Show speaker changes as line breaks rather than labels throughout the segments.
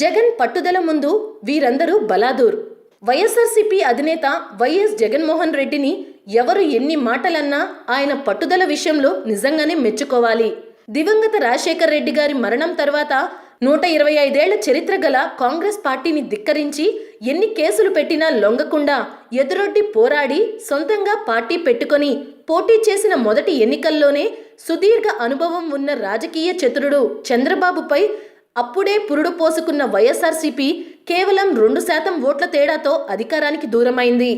జగన్ పట్టుదల ముందు వీరందరూ బలాదూర్. వైఎస్ఆర్సీపీ అధినేత వైఎస్ జగన్మోహన్ రెడ్డిని ఎవరు ఎన్ని మాటలన్నా ఆయన పట్టుదల విషయంలో నిజంగానే మెచ్చుకోవాలి. దివంగత రాజశేఖర్ రెడ్డి గారి మరణం తర్వాత నూట ఇరవై ఐదేళ్ళ చరిత్ర గల కాంగ్రెస్ పార్టీని ధిక్కరించి ఎన్ని కేసులు పెట్టినా లొంగకుండా ఎదురొడ్డి పోరాడి సొంతంగా పార్టీ పెట్టుకొని పోటీ చేసిన మొదటి ఎన్నికల్లోనే సుదీర్ఘ అనుభవం ఉన్న రాజకీయ చతురుడు చంద్రబాబుపై అప్పుడే పురుడు పోసుకున్న వైఎస్ఆర్సీపీ కేవలం రెండు శాతం ఓట్ల తేడాతో అధికారానికి దూరమైంది.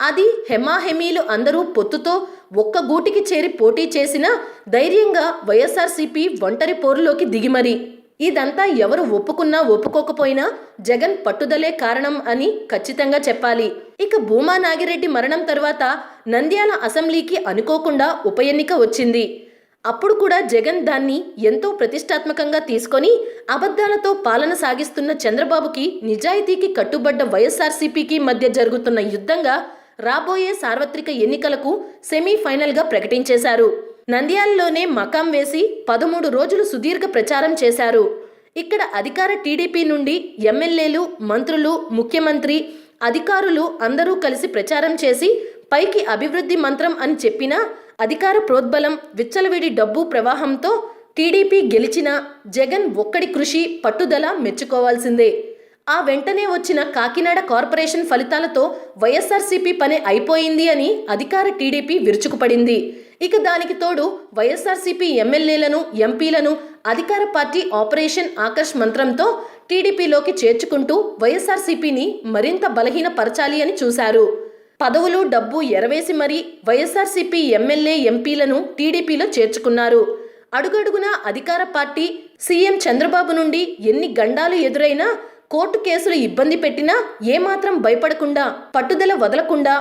అది హెమాహెమీలు అందరూ పొత్తుతో ఒక్క గూటికి చేరి పోటీ చేసినా ధైర్యంగా వైఎస్ఆర్సీపీ ఒంటరి పోరులోకి దిగిమరి ఇదంతా ఎవరు ఒప్పుకున్నా ఒప్పుకోకపోయినా జగన్ పట్టుదలే కారణం అని ఖచ్చితంగా చెప్పాలి. ఇక భూమా నాగిరెడ్డి మరణం తర్వాత నంద్యాల అసెంబ్లీకి అనుకోకుండా ఉప ఎన్నిక వచ్చింది. అప్పుడు కూడా జగన్ దాన్ని ఎంతో ప్రతిష్టాత్మకంగా తీసుకొని అబద్ధాలతో పాలన సాగిస్తున్న చంద్రబాబుకి నిజాయితీకి కట్టుబడ్డ వైఎస్ఆర్సీపీకి మధ్య జరుగుతున్న యుద్ధంగా రాబోయే సార్వత్రిక ఎన్నికలకు సెమీఫైనల్గా ప్రకటించేశారు. నంద్యాలలోనే మకాం వేసి పదమూడు రోజులు సుదీర్ఘ ప్రచారం చేశారు. ఇక్కడ అధికార టీడీపీ నుండి ఎమ్మెల్యేలు మంత్రులు ముఖ్యమంత్రి అధికారులు అందరూ కలిసి ప్రచారం చేసి పైకి అభివృద్ధి మంత్రం అని చెప్పినా అధికార ప్రోద్బలం విచ్చలవిడి డబ్బు ప్రవాహంతో టీడీపీ గెలిచిన జగన్ ఒక్కడి కృషి పట్టుదల మెచ్చుకోవాల్సిందే. ఆ వెంటనే వచ్చిన కాకినాడ కార్పొరేషన్ ఫలితాలతో వైఎస్ఆర్సీపీ పని అయిపోయింది అని అధికార టీడీపీ విరుచుకుపడింది. ఇక దానికి తోడు వైఎస్ఆర్సీపీ ఎమ్మెల్యేలను ఎంపీలను అధికార పార్టీ ఆపరేషన్ ఆకర్ష్ మంత్రంతో టీడీపీలోకి చేర్చుకుంటూ వైఎస్ఆర్సీపీని మరింత బలహీనపరచాలి అని చూశారు. పదవులు డబ్బు ఎరవేసి మరీ వైఎస్ఆర్సీపీ ఎమ్మెల్యే ఎంపీలను టీడీపీలో చేర్చుకున్నారు. అడుగడుగున అధికార పార్టీ సీఎం చంద్రబాబు నుండి ఎన్ని గండాలు ఎదురైనా కోర్టు కేసులు ఇబ్బంది పెట్టినా ఏమాత్రం భయపడకుండా పట్టుదల వదలకుండా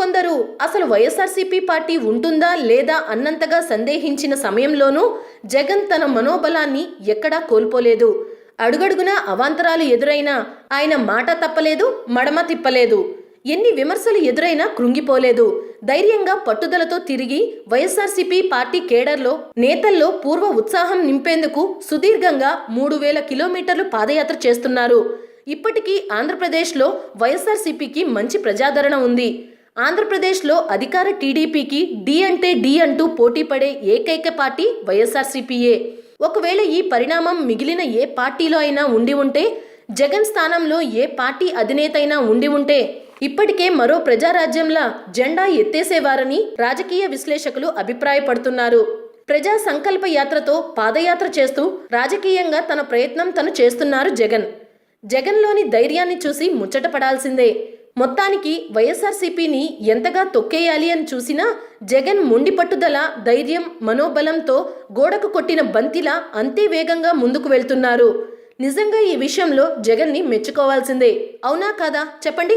కొందరు అసలు వైఎస్ఆర్సీపీ పార్టీ ఉంటుందా లేదా అన్నంతగా సందేహించిన సమయంలోనూ జగన్ తన మనోబలాన్ని ఎక్కడా కోల్పోలేదు. అడుగడుగునా అవాంతరాలు ఎదురైనా ఆయన మాట తప్పలేదు మడమ తిప్పలేదు. ఎన్ని విమర్శలు ఎదురైనా కృంగిపోలేదు. ధైర్యంగా పట్టుదలతో తిరిగి వైఎస్ఆర్సీపీ పార్టీ కేడర్లో నేతల్లో పూర్వ ఉత్సాహం నింపేందుకు సుదీర్ఘంగా మూడు వేల కిలోమీటర్లు పాదయాత్ర చేస్తున్నారు. ఇప్పటికీ ఆంధ్రప్రదేశ్లో వైఎస్ఆర్సీపీకి మంచి ప్రజాదరణ ఉంది. ఆంధ్రప్రదేశ్లో అధికార టీడీపీకి డి అంటే డి అంటూ పోటీ పడే ఏకైక పార్టీ వైఎస్ఆర్సీపీయే. ఒకవేళ ఈ పరిణామం మిగిలిన ఏ పార్టీలో అయినా ఉండి ఉంటే జగన్ స్థానంలో ఏ పార్టీ అధినేత అయినా ఉండి ఉంటే ఇప్పటికే మరో ప్రజారాజ్యంలా జెండా ఎత్తేసేవారని రాజకీయ విశ్లేషకులు అభిప్రాయపడుతున్నారు. ప్రజా సంకల్ప యాత్రతో పాదయాత్ర చేస్తూ రాజకీయంగా తన ప్రయత్నం తను చేస్తున్నారు జగన్. జగన్లోని ధైర్యాన్ని చూసి ముచ్చటపడాల్సిందే మొత్తానికి వైఎస్ఆర్సీపీని ఎంతగా తొక్కేయాలి అని చూసినా జగన్ మొండి పట్టుదల ధైర్యం మనోబలంతో గోడకు కొట్టిన బంతిలా అంతే వేగంగా ముందుకు వెళ్తున్నారు. నిజంగా ఈ విషయంలో జగన్ని మెచ్చుకోవాల్సిందే. అవునా కాదా? చెప్పండి.